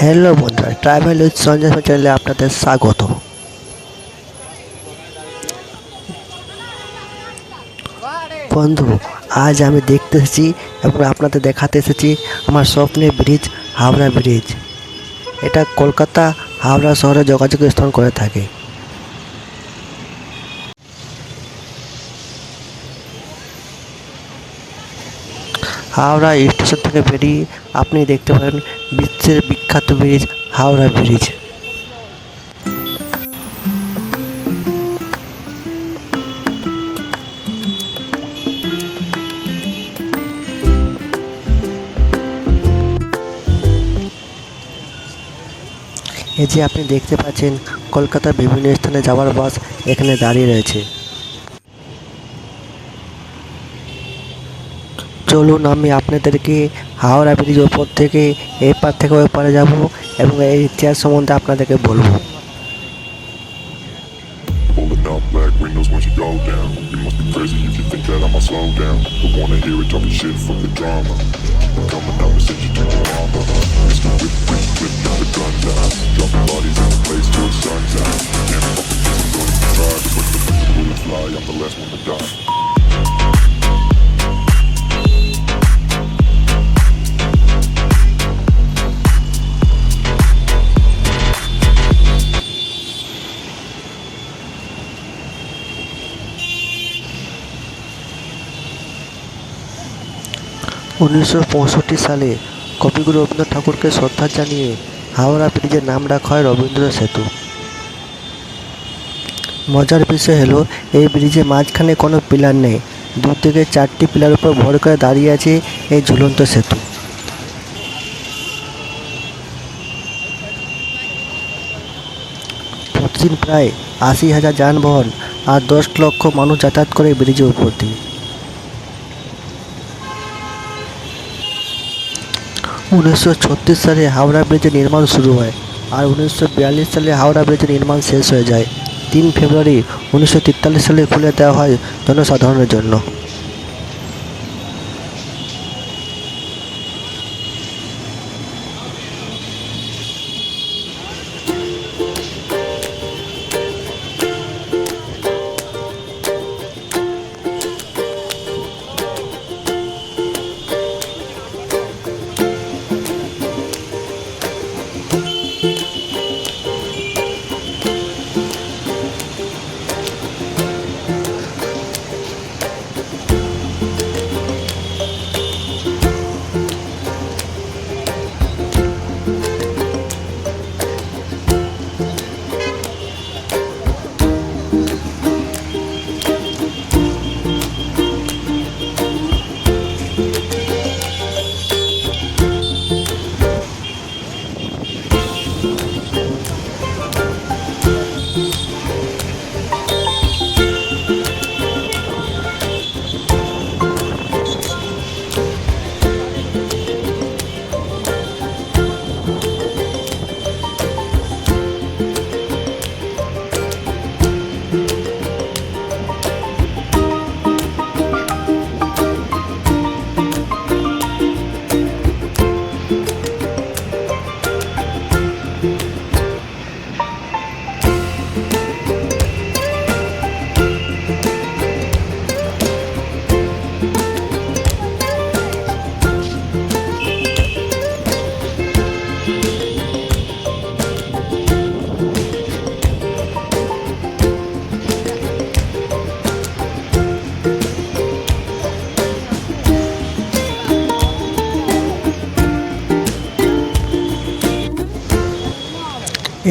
Hello বন্ধুরা travel with Sanjay চ্যানেলে আপনাদের স্বাগত। বন্ধু, আজ আমি দেখতে এসেছি এবং আপনাদের দেখাতে এসেছি আমার স্বপ্নের ব্রিজ, হাওড়া ব্রিজ। এটা কলকাতা, হাওড়া শহরে যোগাযোগ স্থান করে থাকে। হাওড়া স্টেশন থেকে বেরিয়ে আপনি দেখতে পারেন বিশ্বের বিখ্যাত ব্রিজ, হাওড়া ব্রিজ। এই যে আপনি দেখতে পাচ্ছেন, কলকাতার বিভিন্ন স্থানে যাওয়ার বাস এখানে দাঁড়িয়ে রয়েছে। চলুন আমি আপনাদেরকে হাওড়া ব্রিজ ওপর থেকে এপার থেকে ওই পারে যাব এবং এই ইতিহাস সম্বন্ধে আপনাদেরকে বলব coming, I'ma উনিশশো পঁয়ষট্টি সালে কবিগুরু রবীন্দ্রনাথ ঠাকুরকে শ্রদ্ধা জানিয়ে হাওড়া ব্রিজের নাম রাখা হয় রবীন্দ্র সেতু। মজার বিষয় হলো, এই ব্রিজের মাঝখানে কোনো পিলার নেই। দু থেকে চারটি পিলার উপর ভর করে দাঁড়িয়ে আছে এই ঝুলন্ত সেতু। প্রতিদিন প্রায় আশি হাজার যানবাহন আর দশ লক্ষ মানুষ যাতায়াত করে ব্রিজের উপর দিয়ে। উনিশশো ছত্রিশ সালে হাওড়া ব্রিজের নির্মাণ শুরু হয় আর উনিশশো বিয়াল্লিশ সালে হাওড়া ব্রিজের নির্মাণ শেষ হয়ে যায়। তিন ফেব্রুয়ারি উনিশশো তেতাল্লিশ সালে খুলে দেওয়া হয় জনসাধারণের জন্য।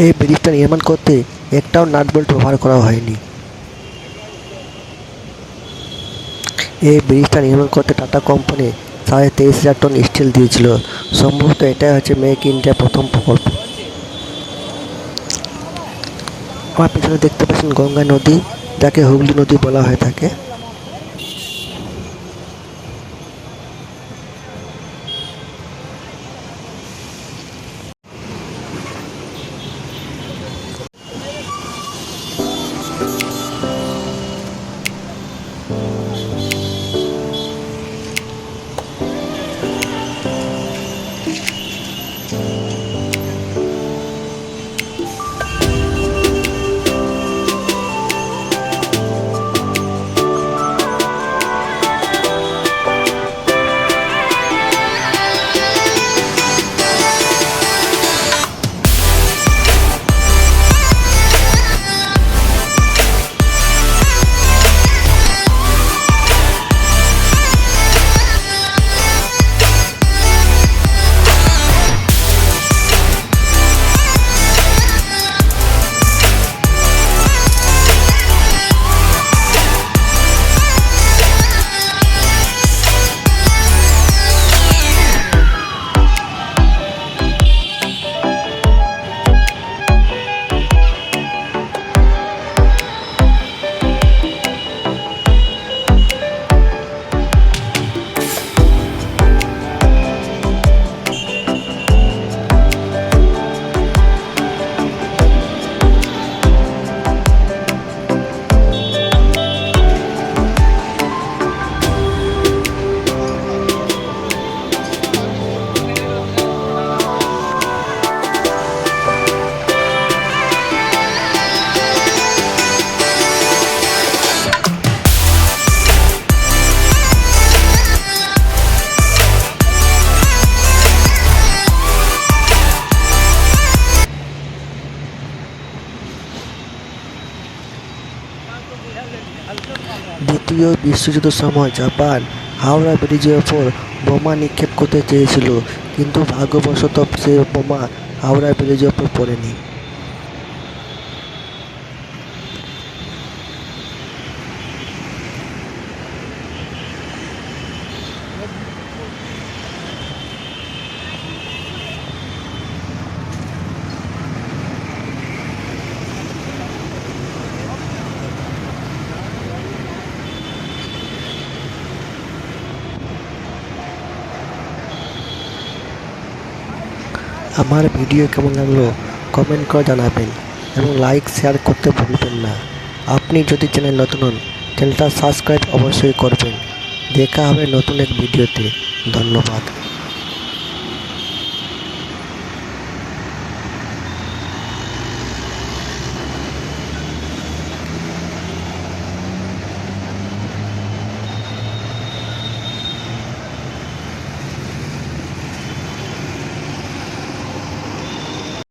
এই ব্রিজটা নির্মাণ করতে একটাও নাট বল্ট ব্যবহার করা হয়নি। এই ব্রিজটা নির্মাণ করতে টাটা কোম্পানি সাড়ে তেইশ হাজার টন স্টিল দিয়েছিল। সম্ভবত এটাই হচ্ছে মেক ইন্ডিয়া প্রথম প্রকল্প। আমার পিছনে দেখতে পাচ্ছেন গঙ্গা নদী, যাকে হুগলি নদী বলা হয়ে থাকে। দ্বিতীয় বিশ্বযুদ্ধের সময় জাপান হাওড়া ব্রিজের ওপর বোমা নিক্ষেপ করতে চেয়েছিল, কিন্তু ভাগ্যবশত সে বোমা হাওড়া ব্রিজের ওপর পড়েনি। আমার ভিডিও কেমন লাগল কমেন্ট করে জানাবেন এবং লাইক শেয়ার করতে ভুলবেন না। আপনি যদি চ্যানেল নতুন হন চ্যানেলটা সাবস্ক্রাইব অবশ্যই করবেন। দেখা হবে নতুন এক ভিডিওতে ধন্যবাদ।